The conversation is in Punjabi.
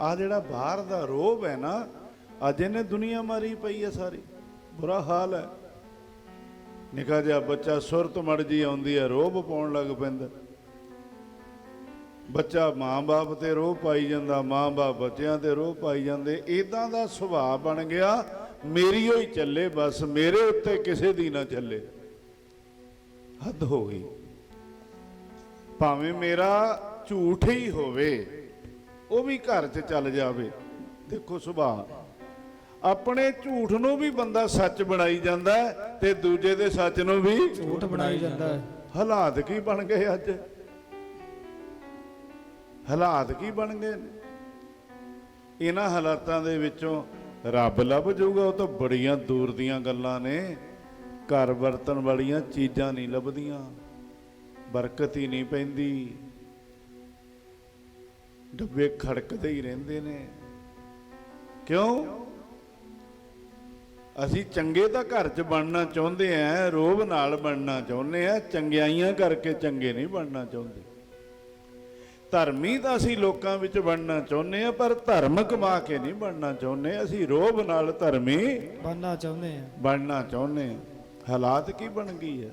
ਆ ਜਿਹੜਾ ਬਾਹਰ ਦਾ ਰੋਬ ਹੈ ਨਾ, ਅੱਜ ਇਹਨੇ ਦੁਨੀਆ ਮਾਰੀ ਪਈ ਹੈ ਸਾਰੀ। ਬੁਰਾ ਹਾਲ ਹੈ। ਨਿਕਾ ਜਿਹਾ ਬੱਚਾ ਸੁਰਤ ਮੜ ਜੀ ਆਉਂਦੀ ਹੈ ਰੋਬ ਪਾਉਣ ਲੱਗ ਪੈਂਦਾ। ਬੱਚਾ ਮਾਂ-ਬਾਪ ਤੇ ਰੋਹ ਪਾਈ ਜਾਂਦਾ ਮਾਂ-ਬਾਪ ਬੱਚਿਆਂ ਤੇ ਰੋਹ ਪਾਈ ਜਾਂਦੇ। ਇਦਾਂ ਦਾ ਸੁਭਾਅ ਬਣ ਗਿਆ, ਮੇਰੀ ਹੋਈ ਚੱਲੇ ਬਸ, ਮੇਰੇ ਉੱਤੇ ਕਿਸੇ ਦੀ ਨਾ ਚੱਲੇ। ਹੱਦ ਹੋ ਗਈ। ਭਾਵੇਂ ਮੇਰਾ ਝੂਠ ਹੀ ਹੋਵੇ ਉਹ ਵੀ ਘਰ 'ਚ ਚੱਲ ਜਾਵੇ। ਦੇਖੋ ਸੁਭਾਅ। ਆਪਣੇ ਝੂਠ ਨੂੰ ਵੀ ਬੰਦਾ ਸੱਚ ਬਣਾਈ ਜਾਂਦਾ ਤੇ ਦੂਜੇ ਦੇ ਸੱਚ ਨੂੰ ਵੀ ਝੂਠ ਬਣਾਈ ਜਾਂਦਾ ਹਾਲਾਤ ਕੀ ਬਣ ਗਏ ਅੱਜ? ਹਾਲਾਤ ਕੀ ਬਣ ਗਏ ਇਹਨਾਂ ਹਾਲਾਤਾਂ ਦੇ ਵਿੱਚੋਂ ਰੱਬ ਲੱਭ ਜਾਊਗਾ ਉਹ ਤਾਂ ਬੜੀਆਂ ਦੂਰ ਦੀਆਂ ਗੱਲਾਂ ਨੇ। ਘਰ ਵਰਤਣ ਵਾਲੀਆਂ ਚੀਜ਼ਾਂ ਨਹੀਂ ਲੱਭਦੀਆਂ ਬਰਕਤ ਹੀ ਨਹੀਂ ਪੈਂਦੀ। ਡੱਬੇ ਖੜਕਦੇ ਹੀ ਰਹਿੰਦੇ ਨੇ। ਕਿਉਂ? ਅਸੀਂ ਚੰਗੇ ਤਾਂ ਘਰ 'ਚ ਬਣਨਾ ਚਾਹੁੰਦੇ ਆਂ ਰੋਬ ਨਾਲ ਬਣਨਾ ਚਾਹੁੰਦੇ ਆ ਚੰਗਿਆਈਆਂ ਕਰਕੇ ਚੰਗੇ ਨਹੀਂ ਬਣਨਾ ਚਾਹੁੰਦੇ। ਧਰਮੀ ਤਾਂ ਅਸੀਂ ਲੋਕਾਂ ਵਿੱਚ ਬਣਨਾ ਚਾਹੁੰਦੇ ਆ ਪਰ ਧਰਮ ਕਮਾ ਕੇ ਨਹੀਂ ਬਣਨਾ ਚਾਹੁੰਦੇ। ਅਸੀਂ ਰੋਬ ਨਾਲ ਧਰਮੀ ਬਣਨਾ ਚਾਹੁੰਦੇ ਆ। ਬਣਨਾ ਚਾਹੁੰਦੇ ਆ। ਹਾਲਾਤ ਕੀ ਬਣ ਗਈ ਹੈ